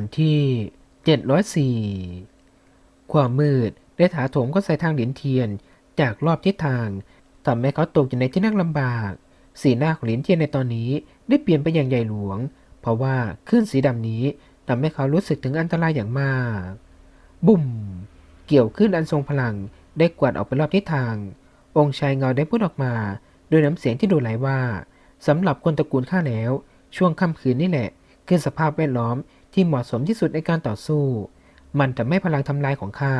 อนที่ 704 ความมืดได้ถาโถมก็ใส่ทางเหรียญเทียนจากรอบทิศทางทำให้เขาตกอยู่ในที่นั่งลำบาก สีหน้าของเหรียญเทียนในตอนนี้ได้เปลี่ยนไปอย่างใหญ่หลวง เพราะว่าคลื่นสีดำนี้ทำให้เขารู้สึกถึงอันตรายอย่างมาก บุ่ม เกี่ยวขึ้นอันทรงพลังได้กวาดออกไปรอบทิศทาง องค์ชายเงาได้พูดออกมาด้วยน้ำเสียงที่ดูไหลว่าสำหรับคนตระกูลข้าแล้ว ช่วงค่ำคืนนี่แหละ คือสภาพแวดล้อม ที่เหมาะสมที่สุดในการต่อสู้ มันจะไม่พลังทำลายของข้า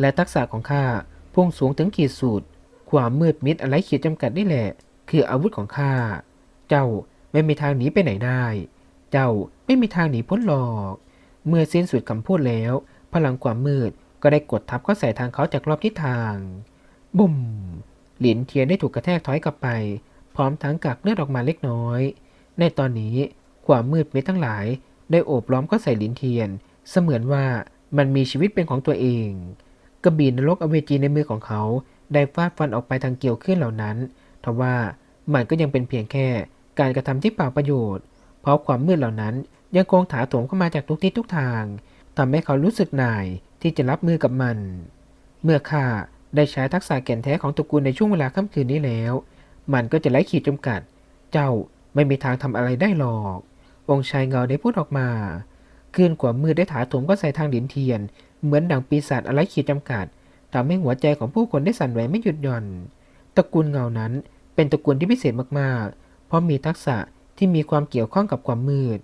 และทักษะของข้าพุ่งสูงถึงขีดสุดความมืดมิดอะไรขีดจำกัดนี่แหละ คืออาวุธของข้าเจ้าไม่มีทางหนีไปไหนได้ เจ้าไม่มีทางหนีพ้นหรอก เมื่อสิ้นสุดคำพูดแล้ว พลังความมืดก็ได้กดทับเข้าใส่ทางเขาจากรอบทิศทางบุ่มหลินเทียนได้ถูกกระแทกถอยกลับไป พร้อมทั้งกักเลือดออกมาเล็กน้อย ในตอนนี้ความมืดมิดทั้งหลาย ได้โอบล้อมก็ใส่หลินเทียน เสมือนว่ามันมีชีวิตเป็นของตัวเอง กระบี่นรกอเวจีในมือของเขา ได้ฟาดฟันออกไปทางเกี่ยวขึ้นเหล่านั้นทว่ามันก็ยังเป็นเพียงแค่การกระทำที่เปล่าประโยชน์ เพราะความมืดเหล่านั้นยังคงถาโถมเข้ามาจากทุกทิศทุกทางทำให้เขารู้สึกหน่ายที่จะรับมือกับมัน เมื่อข้าได้ใช้ทักษะแก่นแท้ของตระกูลในช่วงเวลาค่ำคืนนี้แล้ว มันก็จะไร้ขีดจำกัด เจ้าไม่มีทางทำอะไรได้หรอก องค์ชายเงาได้พูดออกมาคืนกว่ามือได้ถาถมก็ใส่ทางดินเทียน เหมือนดังปีศาจอะไรขีดจำกัดทำให้หัวใจของผู้คนได้สั่นไหวไม่หยุดหย่อน ตระกูลเงานั้นเป็นตระกูลที่พิเศษมากๆ เพราะมีทักษะที่มีความเกี่ยวข้องกับความมืด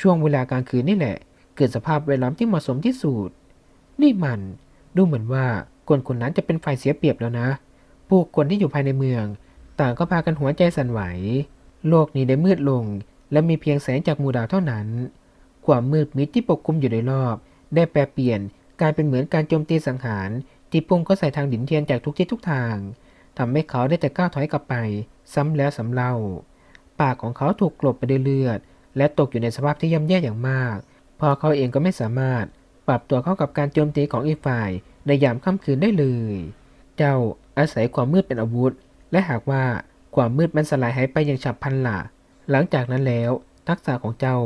ช่วงเวลากลางคืนนี่แหละ เกิดสภาพแวดล้อมที่เหมาะสมที่สุด นี่มันดูเหมือนว่าคนคนนั้นจะเป็นฝ่ายเสียเปรียบแล้วนะ ผู้คนที่อยู่ภายในเมือง ต่างก็พากันหัวใจสั่นไหว โลกนี้ได้มืดลง และมีเพียงแสงจากหมู่ดาวเท่านั้น ความมืดมิดที่ปกคลุมอยู่โดยรอบ ได้แปรเปลี่ยนกลายเป็นเหมือนการโจมตีสังหารที่พุ่งเข้าใส่ทางดินเทียนจากทุกทิศทุกทางทำให้เขาได้แต่ก้าวถอยกลับไป ซ้ำแล้วซ้ำเล่า ปากของเขาถูกกลบไปด้วยเลือด และตกอยู่ในสภาพที่ย่ำแย่อย่างมาก พอเขาเองก็ไม่สามารถปรับตัวเข้ากับการโจมตีของอีกฝ่าย ในยามค่ำคืนได้เลย เจ้าอาศัยความมืดเป็นอาวุธ และหากว่าความมืดมันสลายหายไปอย่างฉับพลันล่ะ หลังจากนั้นแล้วทักษะของเจ้า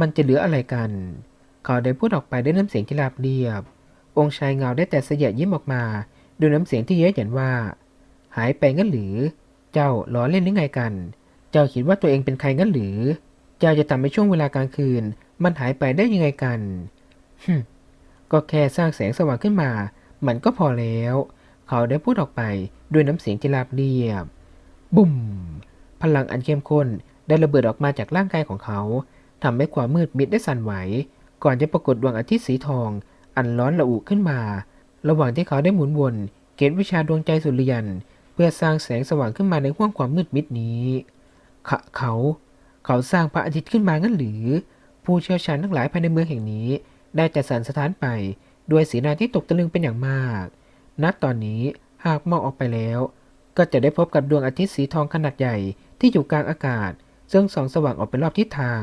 มันจะเหลืออะไรกัน เขาได้พูดออกไปด้วยน้ำเสียงที่ราบเรียบ องค์ชายเงาได้แต่เสยดยิ้มออกมาด้วยน้ำเสียงที่เย้ยหยันว่า หายไปงั้นหรือ เจ้าล้อเล่นหรือไงกัน เจ้าคิดว่าตัวเองเป็นใครงั้นหรือ เจ้าจะทำให้ช่วงเวลากลางคืน มันหายไปได้ยังไงกันฮึก็แค่สร้างแสงสว่างขึ้นมา มันก็พอแล้ว เขาได้พูดออกไปด้วยน้ำเสียงที่ราบเรียบ บุ่ม พลังอันเข้มข้น ได้ระเบิดออกมาจากร่างกายของเขาทำให้ความมืดมิดได้สั่นไหว ก่อนจะปรากฏดวงอาทิตย์สีทอง อันร้อนระอุขึ้นมา ระหว่างที่เขาได้หมุนวน เกณฑ์วิชาดวงใจสุริยัน เพื่อสร้างแสงสว่างขึ้นมาในห้วงความมืดมิดนี้ขเขา เขาสร้างพระอาทิตย์ขึ้นมางั้นหรือ ผู้เชี่ยวชาญทั้งหลายภายในเมืองแห่งนี้ ได้จัดสรรสถานไปด้วยสีหน้าที่ตกตะลึงเป็นอย่างมาก ณ ตอนนี้หากมองออกไปแล้ว ก็จะได้พบกับดวงอาทิตย์สีทองขนาดใหญ่ที่อยู่กลางอากาศ ซึ่งส่องสว่างออกไปรอบทิศทาง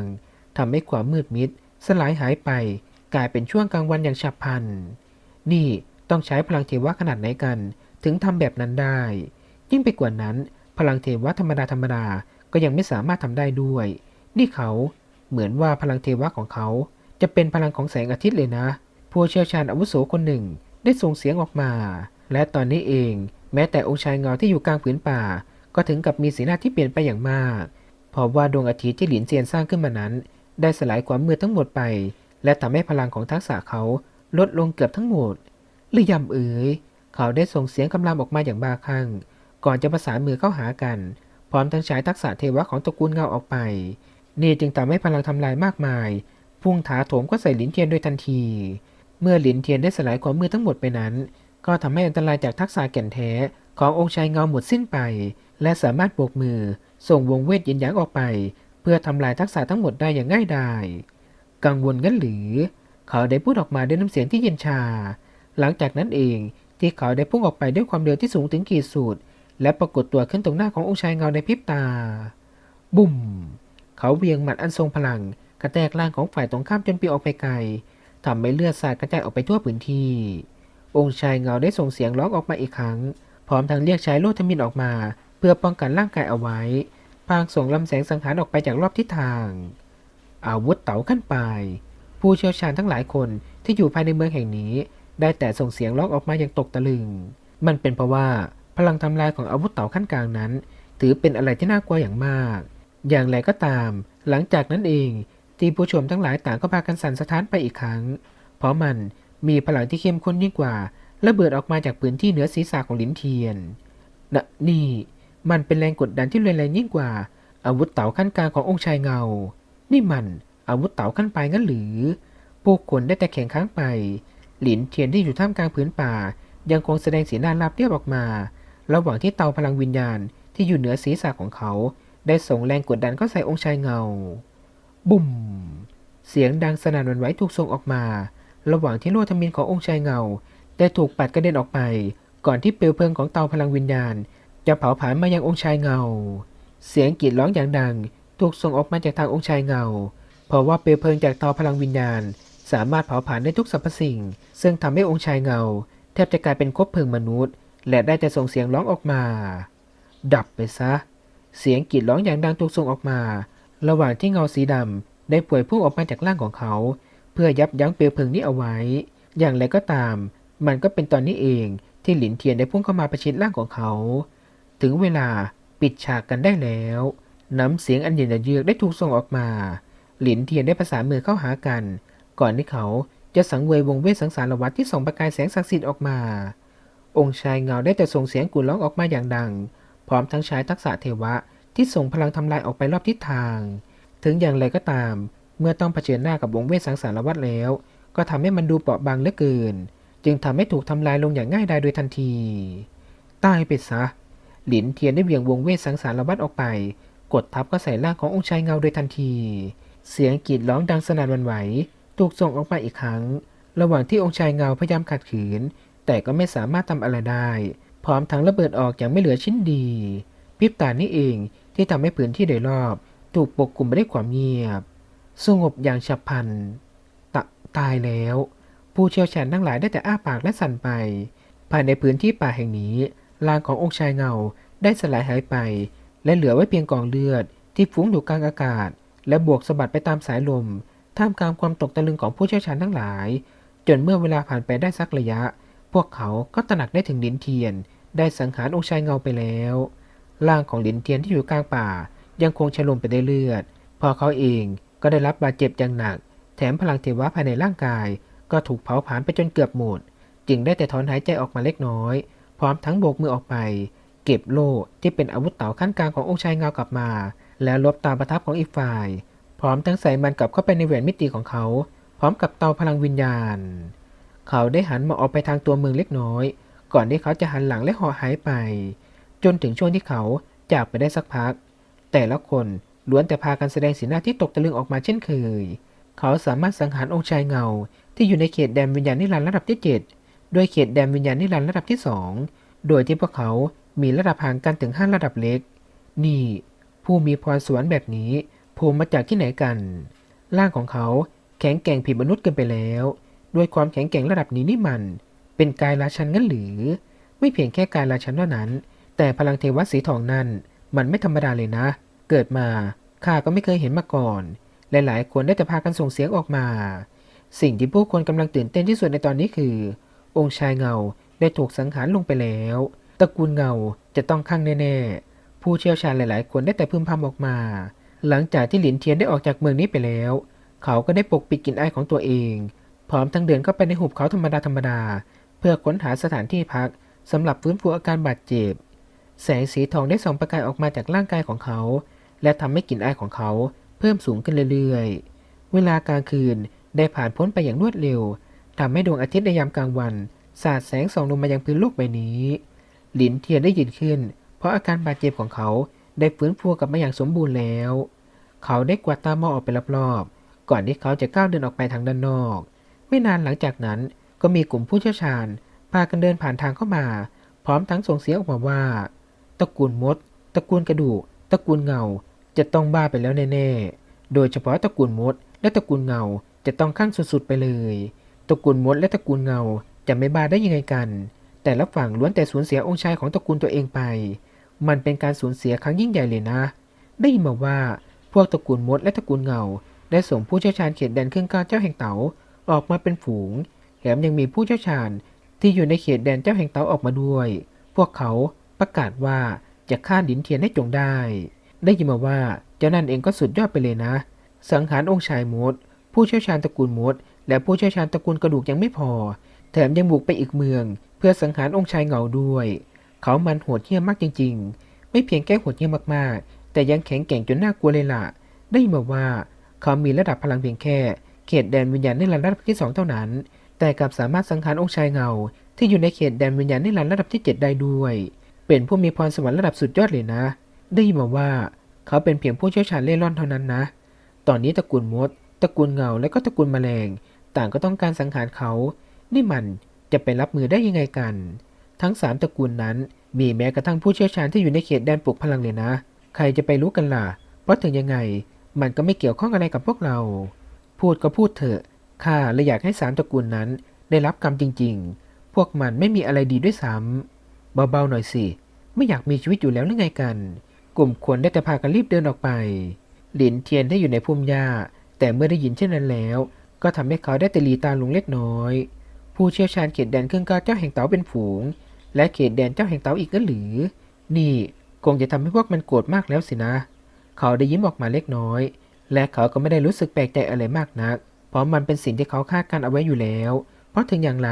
ทำให้ความมืดมิด สลายหายไป กลายเป็นช่วงกลางวันอย่างฉับพลัน นี่ต้องใช้พลังเทวะขนาดไหนกัน ถึงทำแบบนั้นได้ ยิ่งไปกว่านั้น พลังเทวะธรรมดาธรรมดาก็ยังไม่สามารถทำได้ด้วย นี่เขาเหมือนว่าพลังเทวะของเขา จะเป็นพลังของแสงอาทิตย์เลยนะ ผู้เชี่ยวชาญอาวุโสคนหนึ่งได้ส่งเสียงออกมา และตอนนี้เอง แม้แต่องค์ชายเงาที่อยู่กลางผืนป่า ก็ถึงกับมีสีหน้าที่เปลี่ยนไปอย่างมาก พราะว่าดวงอาทิตย์ที่หลินเซียนสร้างขึ้นมานั้น ได้สลายความมืดทั้งหมดไป และทำให้พลังของทักษะเขาลดลงเกือบทั้งหมดหรือยำเอ๋ยเขาได้ส่งเสียงคำรามออกมาอย่างบ้าคลั่งก่อนจะประสานมือเข้าหากัน พร้อมทั้งใช้ทักษะเทวะของตระกูลเงาออกไป นี่จึงทำให้พลังทำลายมากมาย พุ่งถาโถมก็ใส่หลินเทียนโดยทันที เมื่อหลินเทียนได้สลายความมืดทั้งหมดไปนั้น ก็ทำให้อันตรายจากทักษะแก่นแท้ขององค์ชายเงาหมดสิ้นไป และสามารถโบกมือ ส่งวงเวทยินยักษ์ออกไป เพื่อทำลายทักษะทั้งหมดได้อย่างง่ายดาย กังวลงั้นหรือ เขาได้พูดออกมาด้วยน้ำเสียงที่เย็นชา หลังจากนั้นเองที่เขาได้พุ่งออกไปด้วยความเร็วที่สูงถึงขีดสุดและปรากฏตัวขึ้นตรงหน้าขององค์ชายเงาในพริบตา บุ่ม เขาเวียงหมัดอันทรงพลัง กระแทกร่างของฝ่ายตรงข้ามจนปลิวออกไปไกลทำให้เลือดสาดกระจายออกไปทั่วพื้นที่ องค์ชายเงาได้ส่งเสียงร้องออกมาอีกครั้ง พร้อมทั้งเรียกใช้โลทมินออกมา เพื่อป้องกันร่างกายเอาไว้ พางส่งลำแสงสังหารออกไปจากรอบทิศทาง อาวุธเต๋าขั้นปลาย ผู้เชี่ยวชาญทั้งหลายคนที่อยู่ภายในเมืองแห่งนี้ ได้แต่ส่งเสียงร้องออกมาอย่างตกตะลึง มันเป็นเพราะว่าพลังทำลายของอาวุธเต่าขั้นกลางนั้น ถือเป็นอะไรที่น่ากลัวอย่างมาก อย่างไรก็ตาม หลังจากนั้นเองที่ผู้ชมทั้งหลายต่างก็พากันสั่นสะท้านไปอีกครั้ง เพราะมันมีพลังที่เข้มข้นยิ่งกว่าระเบิดออกมาจากพื้นที่เหนือศีรษะของลินเทียนนะนี่ มันเป็นแรงกดดันที่รุนแรงยิ่งกว่า อาวุธเต่าขั้นกลางขององค์ชายเงา นี่มันอาวุธเต่าขั้นปลายงั้นหรือ ผู้คนได้แต่แข่งค้างไป หลินเทียนที่อยู่ท่ามกลางพื้นป่า ยังคงแสดงสีหน้าราบเรียบออกมา ระหว่างที่เตาพลังวิญญาณที่อยู่เหนือศีรษะของเขา ได้ส่งแรงกดดันเข้าใส่องค์ชายเงา บุ่ม เสียงดังสนั่นหวันไหวถูกส่งออกมา ระหว่างที่โลทมินขององค์ชายเงา ได้ถูกปัดกระเด็นออกไป ก่อนที่เปลวเพลิงของเตาพลังวิญญาณ จะเผาผลาญมายังองค์ชายเงา เสียงกรีดร้องอย่างดัง ถูกส่งออกมาจากทางองค์ชายเงา เพราะว่าเปลวเพลิงจากเตาพลังวิญญาณ สามารถเผาผลาญได้ทุกสรรพสิ่ง ซึ่งทำให้องค์ชายเงา แทบจะกลายเป็นคบเพลิงมนุษย์ และได้แต่ส่งเสียงร้องออกมา ดับไปซะ เสียงกรีดร้องอย่างดังถูกส่งออกมา ระหว่างที่เงาสีดำได้ป่วยพุ่งออกมาจากร่างของเขา เพื่อยับยั้งเปลวเพลิงนี้เอาไว้ อย่างไรก็ตาม มันก็เป็นตอนนี้เองที่หลินเทียนได้พุ่งเข้ามาประชิดร่างของเขา ถึงเวลาปิดฉากกันได้แล้ว น้ำเสียงอันเย็นเยือกได้ถูกส่งออกมา หลินเทียนได้ประสานมือเข้าหากัน ก่อนที่เขาจะสังเวยวงเวทสังสารวัตที่ส่งประกายแสงศักดิ์สิทธิ์ออกมา องค์ชายเงาได้แต่ส่งเสียงกุนร้องออกมาอย่างดัง พร้อมทั้งใช้ทักษะเทวะที่ส่งพลังทำลายออกไปรอบทิศทาง ถึงอย่างไรก็ตาม เมื่อต้องเผชิญหน้ากับวงเวทสังสารวัตแล้ว ก็ทำให้มันดูเปราะบางเหลือเกิน จึงทำให้ถูกทำลายลงอย่างง่ายดายโดยทันที ตายไปซะ หลินเทียนได้เหวี่ยงวงเวทสังสารวัตออกไป กดทับก็ใส่ร่างขององค์ชายเงาโดยทันที เสียงกรีดร้องดังสนั่นวันไหว ถูกส่งออกมาอีกครั้ง ระหว่างที่องค์ชายเงาพยายามขัดขืน แต่ก็ไม่สามารถทำอะไรได้ พร้อมทั้งระเบิดออกอย่างไม่เหลือชิ้นดีพิบตานี่เองที่ทำให้พื้นที่โดยรอบถูกปกคลุมไปด้วยความเงียบ สงบอย่างฉับพลันตตายแล้ว ผู้เชี่ยวชาญทั้งหลายได้แต่อ้าปากและสั่นไป ภายในพื้นที่ป่าแห่งนี้ ร่างขององค์ชายเงาได้สลายหายไป และเหลือไว้เพียงกองเลือด ที่ฟุ้งอยู่กลางอากาศ และบวกสะบัดไปตามสายลม ท่ามกลางความตกตะลึงของผู้เชี่ยวชาญทั้งหลาย จนเมื่อเวลาผ่านไปได้สักระยะ พวกเขาก็ตระหนักได้ถึงลินเทียน ได้สังหารองค์ชายเงาไปแล้วร่างของลินเทียนที่อยู่กลางป่า ยังคงชโลมไปได้เลือด พอเขาเองก็ได้รับบาดเจ็บอย่างหนัก แถมพลังเทวะภายในร่างกาย ก็ถูกเผาผลาญไปจนเกือบหมด จึงได้แต่ถอนหายใจออกมาเล็กน้อย พร้อมทั้งโบกมือออกไป เก็บโล่ที่เป็นอาวุธเต่าขั้นกลางขององค์ชายเงากลับมา แล้วลบตาประทับของอีกฝ่าย พร้อมทั้งใส่มันกลับเข้าไปในแหวนมิติของเขา พร้อมกับเตาพลังวิญญาณ เขาได้หันมาออกไปทางตัวเมืองเล็กน้อย ก่อนที่เขาจะหันหลังและห่อหายไป จนถึงช่วงที่เขาจากไปได้สักพัก แต่ละคนล้วนแต่พากันแสดงสีหน้าที่ตกตะลึงออกมาเช่นเคย เขาสามารถสังหารองค์ชายเงาที่อยู่ในเขตแดนวิญญาณนิรันดร์ระดับที่7 โดยเขตแดนวิญญาณนิรันดร์ระดับที่ 2 โดยที่พวกเขามีระดับห่างกันถึง 5 ระดับเล็ก นี่ ผู้มีพรสวรรค์แบบนี้โผล่มาจากที่ไหนกัน ร่างของเขาแข็งแกร่งผิดมนุษย์เกินไปแล้ว ด้วยความแข็งแกร่งระดับนี้นี่มัน เป็นกายราชันงั้นหรือ ไม่เพียงแค่กายราชันเท่านั้น แต่พลังเทวะสีทองนั่น มันไม่ธรรมดาเลยนะ เกิดมาข้าก็ไม่เคยเห็นมาก่อน หลายๆ คนได้แต่พากันส่งเสียงออกมา สิ่งที่ผู้คนกำลังตื่นเต้นที่สุดในตอนนี้คือ องค์ชายเงาได้ถูกสังหารลงไปแล้ว ตระกูลเงาจะต้องข้างแน่ๆ ผู้เชี่ยวชาญหลายๆ คนได้แต่พึมพำออกมา หลังจากที่หลินเทียนได้ออกจากเมืองนี้ไปแล้ว เขาก็ได้ปกปิดกลิ่นอายของตัวเอง พร้อมทั้งเดินเข้าไปในหุบเขาธรรมดาธรรมดา เพื่อค้นหาสถานที่พักสำหรับฟื้นฟูอาการบาดเจ็บ แสงสีทองได้ส่องประกายออกมาจากร่างกายของเขา และทำให้กลิ่นอายของเขาเพิ่มสูงขึ้นเรื่อยๆ เวลากลางคืนได้ผ่านพ้นไปอย่างรวดเร็ว ทำให้ดวงอาทิตย์ในยามกลางวัน สาดแสงส่องลงมายังพื้นโลกใบนี้ หลินเทียนได้ยืนขึ้น เพราะอาการบาดเจ็บของเขาได้ฟื้นฟูกลับมาอย่างสมบูรณ์แล้ว เขาได้กวาดตามองออกไปรอบๆ ก่อนที่เขาจะก้าวเดินออกไปทางด้านนอก ไม่นานหลังจากนั้นก็มีกลุ่มผู้เชี่ยวชาญพากันเดินผ่านทางเข้ามา พร้อมทั้งส่งเสียงออกมาว่า ตระกูลมด ตระกูลกระดูก ตระกูลเงา จะต้องบ้าไปแล้วแน่ๆ โดยเฉพาะตระกูลมด และตระกูลเงาจะต้องขั้นสุดๆไปเลย ตระกูลมดและตระกูลเงาจะไม่บ้าได้ยังไงกัน แต่ละฝั่งล้วนแต่สูญเสียองค์ชายของตระกูลตัวเองไป มันเป็นการสูญเสียครั้งยิ่งใหญ่เลยนะ ได้ยินมาว่าพวกตระกูลมดและตระกูลเงา ได้ส่งผู้เชี่ยวชาญเขตแดนเครื่องก้าเจ้าแห่งเต๋าออกมาเป็นฝูง แถมยังมีผู้เชี่ยวชาญที่อยู่ในเขตแดนเจ้าแห่งเต๋าออกมาด้วย พวกเขาประกาศว่าจะฆ่าดินเทียนให้จงได้ ได้ยินมาว่าเจ้านั่นเองก็สุดยอดไปเลยนะ สังหารองค์ชายมด ผู้เชี่ยวชาญตระกูลมด และผู้เชี่ยวชาญตระกูลกระดูกยังไม่พอ แถมยังบุกไปอีกเมือง เพื่อสังหารองค์ชายเหงาด้วย เขามันโหดเหี้ยมมากจริง ๆ ไม่เพียงแค่โหดเหี้ยมมากๆ แต่ยังแข็งแกร่งจนน่ากลัวเลยล่ะ ได้มาว่าเขามีระดับพลังเพียงแค่ เขตแดนวิญญาณในระดับที่สองเท่านั้น แต่กลับสามารถสังหารองค์ชายเงา ที่อยู่ในเขตแดนวิญญาณในระดับที่เจ็ดได้ด้วย เป็นผู้มีพรสวรรค์ระดับสุดยอดเลยนะ ได้มาว่า เขาเป็นเพียงผู้เชี่ยวชาญเล่ร่อนเท่านั้นนะ ตอนนี้ตระกูลมด ระกูลเงาและก็ตระกูลแมลง ต่างก็ต้องการสังหารเขา นี่มันจะไปรับมือได้ยังไงกัน ทั้งสามตระกูลนั้นมีแม้กระทั่งผู้เชี่ยวชาญที่อยู่ในเขตแดนปลุกพลังเลยนะ ใครจะไปรู้กันล่ะ เพราะถึงยังไง มันก็ไม่เกี่ยวข้องอะไรกับพวกเรา พูดก็พูดเถอะ ข้าเลยอยากให้สามตระกูลนั้น ได้รับกรรมจริง ๆ พวกมันไม่มีอะไรดีด้วยซ้ำเบาๆหน่อยสิ ไม่อยากมีชีวิตอยู่แล้วหรือไงกัน กลุ่มคนได้แต่พากันรีบเดินออกไป หลินเทียนได้อยู่ในพุ่มหญ้า แต่เมื่อได้ยินเช่นนั้นแล้ว ก็ทำให้เขาได้แต่หลีตาลงเล็กน้อย ผู้เชี่ยวชาญเขตแดนเครื่องก้าเจ้าแห่งเต๋าเป็นฝูง และเขตแดนเจ้าแห่งเต๋าอีกนั่นหรือ นี่คงจะทำให้พวกมันโกรธมากแล้วสินะ เขาได้ยิ้มออกมาเล็กน้อย และเขาก็ไม่ได้รู้สึกแปลกใจอะไรมากนัก เพราะมันเป็นสิ่งที่เขาคาดการเอาไว้อยู่แล้ว เพราะถึงอย่างไร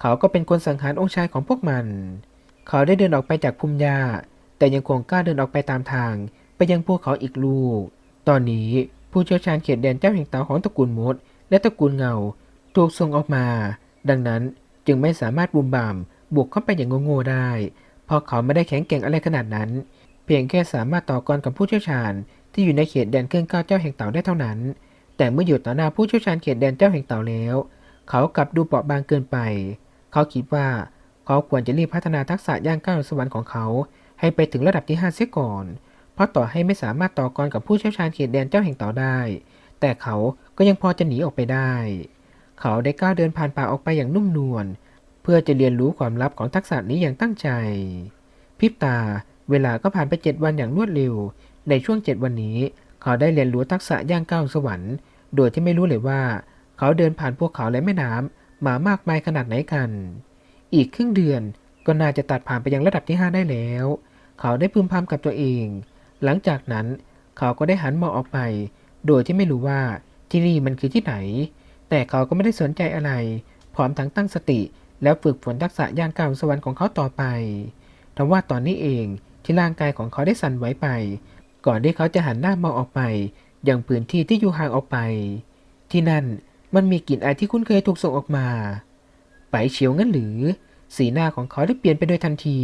เขาก็เป็นคนสังหารองค์ชายของพวกมัน เขาได้เดินออกไปจากพุ่มหญ้าแต่ยังคงกล้าเดินออกไปตามทาง ไปยังภูเขาอีกลูก ตอนนี้ ผู้เชี่ยวชาญเขตแดนเจ้าแห่งเตาของตระกูลมด และตระกูลเงา ถูกส่งออกมา ดังนั้นจึงไม่สามารถบุมบามบุกเข้าไปอย่างโง่ๆได้ เพราะเขาไม่ได้แข็งแกร่งอะไรขนาดนั้น เพียงแค่สามารถต่อกรกับผู้เชี่ยวชาญ ที่อยู่ในเขตแดนเครื่องก้าวเจ้าแห่งเต่าได้เท่านั้น แต่เมื่ออยู่ต่อหน้าผู้เชี่ยวชาญเขตแดนเจ้าแห่งเต่าแล้ว เขากลับดูเปราะบางเกินไป เขาคิดว่าเขาควรจะรีบพัฒนาทักษะย่างก้าวสวรรค์ของเขา ให้ไปถึงระดับที่ห้าเสียก่อน เพราะต่อให้ไม่สามารถต่อกรกับผู้เชี่ยวชาญเขตแดนเจ้าแห่งต่าได้ แต่เขาก็ยังพอจะหนีออกไปได้ เขาได้ก้าวเดินผ่านป่าออกไปอย่างนุ่มนวลเพื่อจะเรียนรู้ความลับของทักษะนี้อย่างตั้งใจ พริบตา เวลาก็ผ่านไปเจ็ดวันอย่างรวดเร็ว ในช่วงเจ็ดวันนี้ เขาได้เรียนรู้ทักษะย่างก้าวสวรรค์ โดยที่ไม่รู้เลยว่า เขาเดินผ่านพวกเขาและแม่น้ำมามากมายขนาดไหนกัน อีกครึ่งเดือนก็น่าจะตัดผ่านไปยังระดับที่ห้าได้แล้ว เขาได้พึมพำกับตัวเอง หลังจากนั้นเขาก็ได้หันมองออกไป โดยที่ไม่รู้ว่าที่นี่มันคือที่ไหน แต่เขาก็ไม่ได้สนใจอะไร พร้อมทั้งตั้งสติ แล้วฝึกฝนทักษะย่างก้าวสวรรค์ของเขาต่อไปทว่าตอนนี้เองที่ร่างกายของเขาได้สั่นไหวไป ก่อนที่เขาจะหันหน้ามองออกไปยังพื้นที่ที่อยู่ห่างออกไป ที่นั่นมันมีกลิ่นอายที่คุ้นเคยถูกส่งออกมา ไปเฉียวงั้นหรือ สีหน้าของเขาได้เปลี่ยนไปโดยทันที